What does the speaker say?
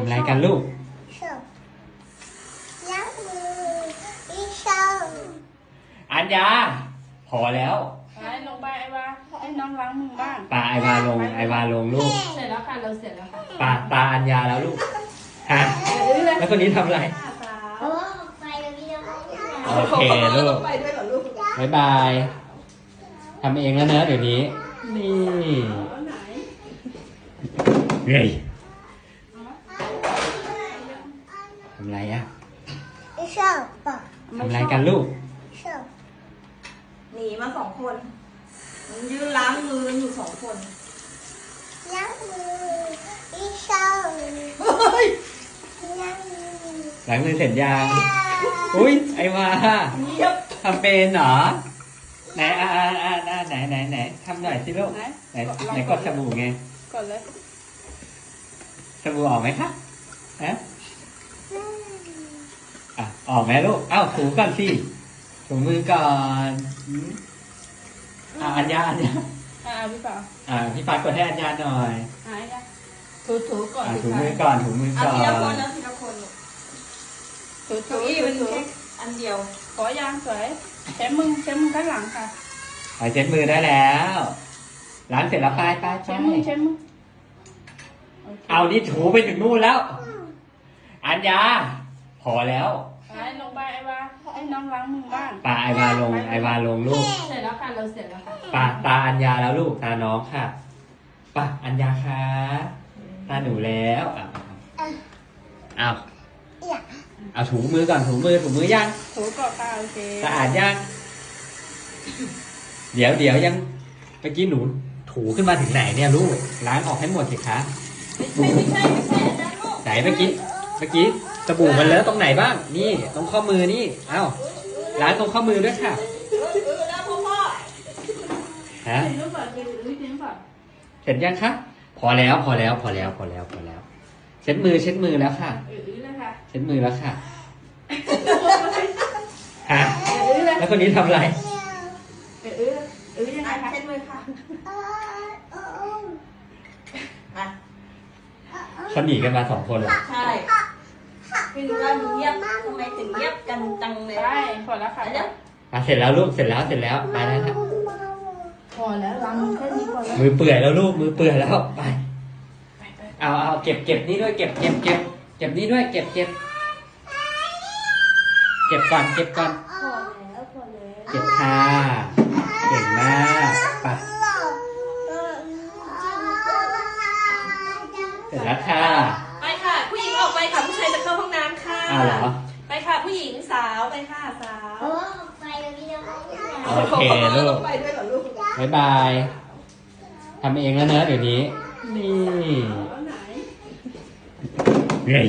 ทำไรกันลูกล้างมืออีเชลอัญญา พอแล้วไอ้ลงไปไอ้วาไอ้น้องล้างมือบ้างปาไอ้วาลงไอ้วาลงลูกเสร็จแล้วค่ะเราเสร็จแล้วค่ะปาตาอัญญาแล้วลูกฮะแล้วคนนี้ทำไรโอไปแล้วโอเคลูกไปด้วยเหรอลูกบายบายทำเองแล้วเนอะเดี๋ยวนี้ นี่เฮ้ ทำไรอะชอบปะทำไรกันลูกชอบหนีมาสองคนยืนล้างมืออยู่สองคนล้างมืออีชอบล้างมือล้างมือเสร็จยังอุ้ยไอ้มาทำเป็นเหรอไหนอ่าอ่าอ่ไหนไหนไหนทำหน่อยสิลูกไหนไหนกดสบู่ไงกดเลยสบู่ออกไหมคะฮะ อะออกไหมลูกเอ้าถูก่อนสิถูมือก่อนอืมอะอัญญาอัญญาอ่าพี่เปล่าอ่าพี่ปากดให้อัญญาหน่อยหายยังถูถูก่อนอ่าสิถูคะมือก่อนถูมือเอาก่อทีละคนนแล้วทีละคนลูกถูถูเก้าอี้มันถูแค่อันเดียวขอยางสวยใช้มือใช้มือข้างหลังค่ะไปเช็ดมือได้แล้วล้างเสร็จแล้วไปไปไป ใช้มือใช้มือโค เอานี่ถูไปถึงนู่นแล้ว อัญญา พอแล้วไป ลงไปไอ้วาให้น้องล้างมือบ้างปาไอวาลงไอวาลงลูกเสร็จแล้วค่ะเราเสร็จแล้วค่ะปาตาอัญญาแล้วลูกตาน้องค่ะปาอัญญาค่ะตาหนูแล้วอะเอาเอาถูมือก่อนถูมือถูมือยังถูก่อนค่ะโอเคสะอาดยังเดี๋ยวเดี๋ยวยังเมื่อกี้หนูถูขึ้นมาถึงไหนเนี่ยลูกล้างออกให้หมดสิคะไม่ใช่ไม่ใช่ไม่ใช่อาจารย์ลูกไหนเมื่อกี้เมื่อกี้ สบู่มันเลอะตรงไหนบ้าง นี่ตรงข้อมือนี่ เอ้าล้างตรงข้อมือด้วยค่ะเออเออแล้วพ่อพ่อฮะเห็นรูปแบบดูดูจริงเปล่าเสร็จยังคะพอแล้วพอแล้วพอแล้วพอแล้วพอแล้ว เช็ดมือเช็ดมือแล้วค่ะเออเลยค่ะเช็ดมือแล้วค่ะฮะเออเลยแล้วคนนี้ทำอะไรเออเออเออยังไงอะคะเช็ดมือค่ะอะเขาหนีกันมาสองคนเหรอใช่ ไม่รู้ว่าเงียบทำไมถึงเงียบกันจังเลยไปพอแล้วค่ะไปแล้วอะเสร็จแล้วลูก เสร็จแล้วเสร็จแล้วไปแล้วนะพอแล้วล้างมือแค่นี้พอแล้วมือเปื่อยแล้วลูกมือเปื่อยแล้วไป เอาเอาเก็บเก็บนี่ด้วยเก็บเก็บเก็บเก็บนี่ด้วยเก็บเก็บเก็บก่อนเก็บก่อนพอแล้วพอแล้วเก็บค่ะเก่งมากไปเสร็จแล้วค่ะ ไปค่ะ ผู้หญิงออกไปค่ะ ผู้ชายจะเข้าห้องน้ำค่ะ อ้าวเหรอ ไปค่ะผู้หญิงสาวไปค่ะสาวโอ้ไปแล้วพี่น้องโอเคลูก ไปด้วยเหรอลูกบายบายทำเองแล้วเนอะเดี๋ยวนี้ นี่ เอาไหน เฮ้ย